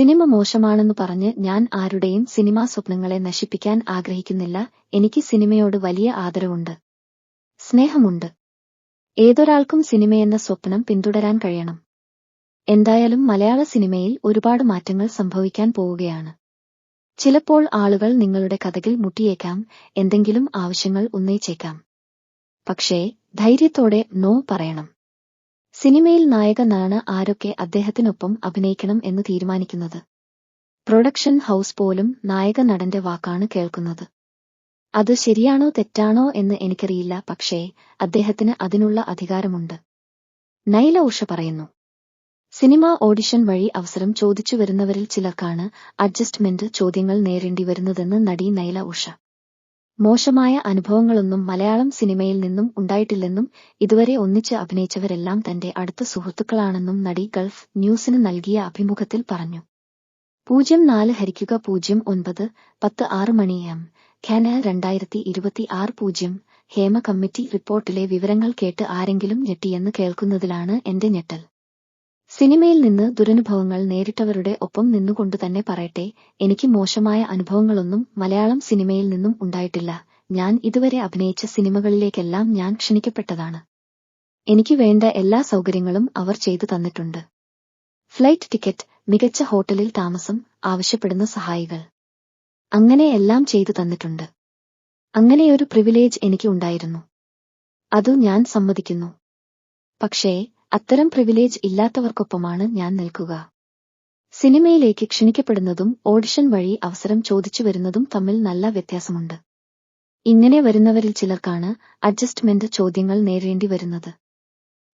Cinema മോശമാണെന്ന് പറഞ്ഞ് ഞാൻ ആരുടെയും സിനിമാ സ്വപ്നങ്ങളെ നശിപ്പിക്കാൻ ആഗ്രഹിക്കുന്നില്ല. എനിക്ക് സിനിമയോട് വലിയ ആദരവുണ്ട്. സ്നേഹമുണ്ട്. ഏതൊരാൾക്കും സിനിമയെന്ന സ്വപ്നം പിന്തുടരാൻ കഴിയണം. എന്തായാലും മലയാള സിനിമയിൽ ഒരുപാട് മാറ്റങ്ങൾ സംഭവിക്കാൻ പോവുകയാണ്. ചിലപ്പോൾ ആളുകൾ നിങ്ങളുടെ കഥകിൽ മുട്ടിയേക്കാം. എന്തെങ്കിലും ആവശ്യങ്ങൾ ഉന്നയിച്ചേക്കാം. പക്ഷേ ധൈര്യത്തോടെ നോ പറയണം. സിനിമയിൽ നായകനാണ് ആരൊക്കെ അദ്ദേഹത്തിനൊപ്പം അഭിനയിക്കണം എന്ന് തീരുമാനിക്കുന്നത്. പ്രൊഡക്ഷൻ ഹൗസ് പോലും നായക നടന്റെ വാക്കാണ് കേൾക്കുന്നത്. അത് ശരിയാണോ തെറ്റാണോ എന്ന് എനിക്കറിയില്ല പക്ഷേ അദ്ദേഹത്തിന് അതിനുള്ള അധികാരമുണ്ട്. നൈല ഉഷ പറയുന്നു. സിനിമ ഓഡിഷൻ വഴി അവസരം ചോദിച്ചു വരുന്നവരിൽ ചിലർക്കാണ് അഡ്ജസ്റ്റ്മെന്റ് ചോദ്യങ്ങൾ നേരിടേണ്ടി വരുന്നതെന്ന് നടി നൈല ഉഷ. മോശമായ അനുഭവങ്ങളൊന്നും മലയാളം സിനിമയിൽ നിന്നും ഉണ്ടായിട്ടില്ലെന്നും ഇതുവരെ ഒന്നിച്ച് അഭിനയിച്ചവരെല്ലാം തന്റെ അടുത്ത സുഹൃത്തുക്കളാണെന്നും നടി ഗൾഫ് ന്യൂസിന് നൽകിയ അഭിമുഖത്തിൽ പറഞ്ഞു. പൂജ്യം നാല് ഹരിക്കുക പൂജ്യം ഒൻപത് പത്ത് ആറ് മണി എം. ഖാന രണ്ടായിരത്തി ഇരുപത്തി ആറ് പൂജ്യം. ഹേമ കമ്മിറ്റി റിപ്പോർട്ടിലെ വിവരങ്ങൾ കേട്ട് ആരെങ്കിലും ഞെട്ടിയെന്ന് കേൾക്കുന്നതിലാണ് എന്റെ ഞെട്ടൽ. സിനിമയിൽ നിന്ന് ദുരനുഭവങ്ങൾ നേരിട്ടവരുടെ ഒപ്പം നിന്നുകൊണ്ട് തന്നെ പറയട്ടെ എനിക്ക് മോശമായ അനുഭവങ്ങളൊന്നും മലയാളം സിനിമയിൽ നിന്നും ഉണ്ടായിട്ടില്ല. ഞാൻ ഇതുവരെ അഭിനയിച്ച സിനിമകളിലേക്കെല്ലാം ഞാൻ ക്ഷണിക്കപ്പെട്ടതാണ്. എനിക്ക് വേണ്ട എല്ലാ സൗകര്യങ്ങളും അവർ ചെയ്തു തന്നിട്ടുണ്ട്. ഫ്ലൈറ്റ് ടിക്കറ്റ് മികച്ച ഹോട്ടലിൽ താമസം ആവശ്യപ്പെടുന്ന സഹായികൾ. അങ്ങനെ എല്ലാം ചെയ്തു തന്നിട്ടുണ്ട്. അങ്ങനെയൊരു പ്രിവിലേജ് എനിക്ക് ഉണ്ടായിരുന്നു. അതു ഞാൻ സമ്മതിക്കുന്നു. പക്ഷേ അത്തരം പ്രിവിലേജ് ഇല്ലാത്തവർക്കൊപ്പമാണ് ഞാൻ നിൽക്കുക. സിനിമയിലേക്ക് ക്ഷണിക്കപ്പെടുന്നതും ഓഡിഷൻ വഴി അവസരം ചോദിച്ചു വരുന്നതും തമ്മിൽ നല്ല വ്യത്യാസമുണ്ട്. ഇങ്ങനെ വരുന്നവരിൽ ചിലർക്കാണ് അഡ്ജസ്റ്റ്മെന്റ് ചോദ്യങ്ങൾ നേരിടേണ്ടി വരുന്നത്.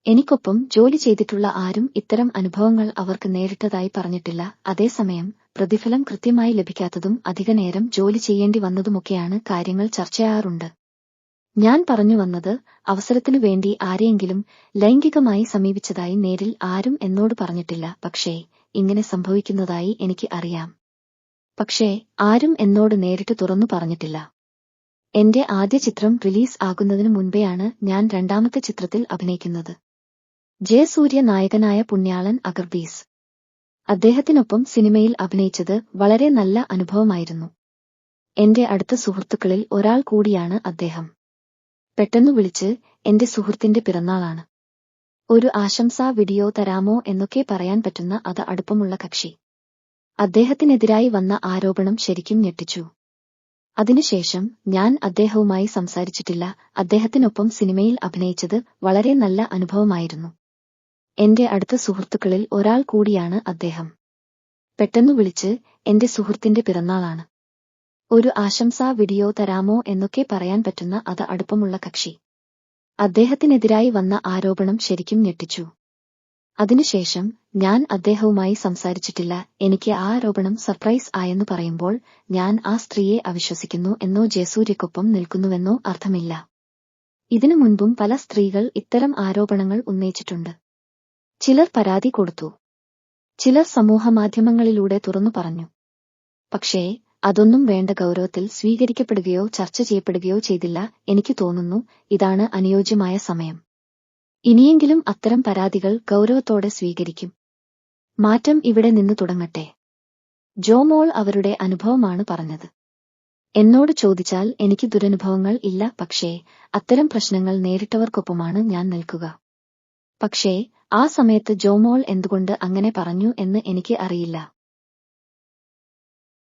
എനിക്കൊപ്പം ജോലി ചെയ്തിട്ടുള്ള ആരും ഇത്തരം അനുഭവങ്ങൾ അവർക്ക് നേരിട്ടതായി പറഞ്ഞിട്ടില്ല. അതേസമയം പ്രതിഫലം കൃത്യമായി ലഭിക്കാത്തതും അധികനേരം ജോലി ചെയ്യേണ്ടി വന്നതുമൊക്കെയാണ് കാര്യങ്ങൾ ചർച്ചയാറുണ്ട്. ഞാൻ പറഞ്ഞു വന്നത് അവസരത്തിനു വേണ്ടി ആരെയെങ്കിലും ലൈംഗികമായി സമീപിച്ചതായി നേരിൽ ആരും എന്നോട് പറഞ്ഞിട്ടില്ല. പക്ഷേ ഇങ്ങനെ സംഭവിക്കുന്നതായി എനിക്ക് അറിയാം. പക്ഷേ ആരും എന്നോട് നേരിട്ട് തുറന്നു പറഞ്ഞിട്ടില്ല. എന്റെ ആദ്യ ചിത്രം റിലീസ് ആകുന്നതിനു മുൻപെയാണ് ഞാൻ രണ്ടാമത്തെ ചിത്രത്തിൽ അഭിനയിക്കുന്നത്. ജയസൂര്യ നായകനായ പുണ്യാളൻ അഗർബീസ്. അദ്ദേഹത്തിനൊപ്പം സിനിമയിൽ അഭിനയിച്ചത് വളരെ നല്ല അനുഭവമായിരുന്നു. എന്റെ അടുത്ത സുഹൃത്തുക്കളിൽ ഒരാൾ കൂടിയാണ് അദ്ദേഹം. പെട്ടെന്നു വിളിച്ച് എന്റെ സുഹൃത്തിന്റെ പിറന്നാളാണ്. ഒരു ആശംസാ വീഡിയോ തരാമോ എന്നൊക്കെ പറയാൻ പറ്റുന്ന അത് അടുപ്പമുള്ള കക്ഷി. അദ്ദേഹത്തിനെതിരായി വന്ന ആരോപണം ശരിക്കും ഞെട്ടിച്ചു. അതിനുശേഷം ഞാൻ അദ്ദേഹവുമായി സംസാരിച്ചിട്ടില്ല. അദ്ദേഹത്തിനൊപ്പം സിനിമയിൽ അഭിനയിച്ചത് വളരെ നല്ല അനുഭവമായിരുന്നു. എന്റെ അടുത്ത സുഹൃത്തുക്കളിൽ ഒരാൾ കൂടിയാണ് അദ്ദേഹം. പെട്ടെന്നു വിളിച്ച് എന്റെ സുഹൃത്തിന്റെ പിറന്നാളാണ്. ഒരു ആശംസാ വീഡിയോ തരാമോ എന്നൊക്കെ പറയാൻ പറ്റുന്ന അത് അടുപ്പമുള്ള കക്ഷി. അദ്ദേഹത്തിനെതിരായി വന്ന ആരോപണം ശരിക്കും ഞെട്ടിച്ചു. അതിനുശേഷം ഞാൻ അദ്ദേഹവുമായി സംസാരിച്ചിട്ടില്ല. എനിക്ക് ആ ആരോപണം സർപ്രൈസ് ആയെന്ന് പറയുമ്പോൾ ഞാൻ ആ സ്ത്രീയെ അവിശ്വസിക്കുന്നു എന്നോ ജയസൂര്യക്കൊപ്പം നിൽക്കുന്നുവെന്നോ അർത്ഥമില്ല. ഇതിനു മുൻപും പല സ്ത്രീകൾ ഇത്തരം ആരോപണങ്ങൾ ഉന്നയിച്ചിട്ടുണ്ട്. ചിലർ പരാതി കൊടുത്തു. ചിലർ സമൂഹമാധ്യമങ്ങളിലൂടെ തുറന്നു പറഞ്ഞു. പക്ഷേ അതൊന്നും വേണ്ട ഗൗരവത്തിൽ സ്വീകരിക്കപ്പെടുകയോ ചർച്ച ചെയ്യപ്പെടുകയോ ചെയ്തില്ല എനിക്ക് തോന്നുന്നു ഇതാണ് അനുയോജ്യമായ സമയം. ഇനിയെങ്കിലും അത്തരം പരാതികൾ ഗൗരവത്തോടെ സ്വീകരിക്കും. മാറ്റം ഇവിടെ നിന്ന് തുടങ്ങട്ടെ. ജോമോൾ അവരുടെ അനുഭവമാണ് പറഞ്ഞത്. എന്നോട് ചോദിച്ചാൽ എനിക്ക് ദുരനുഭവങ്ങൾ ഇല്ല പക്ഷേ അത്തരം പ്രശ്നങ്ങൾ നേരിട്ടവർക്കൊപ്പമാണ് ഞാൻ നിൽക്കുക. പക്ഷേ ആ സമയത്ത് ജോമോൾ എന്തുകൊണ്ട് അങ്ങനെ പറഞ്ഞു എന്ന് എനിക്ക് അറിയില്ല.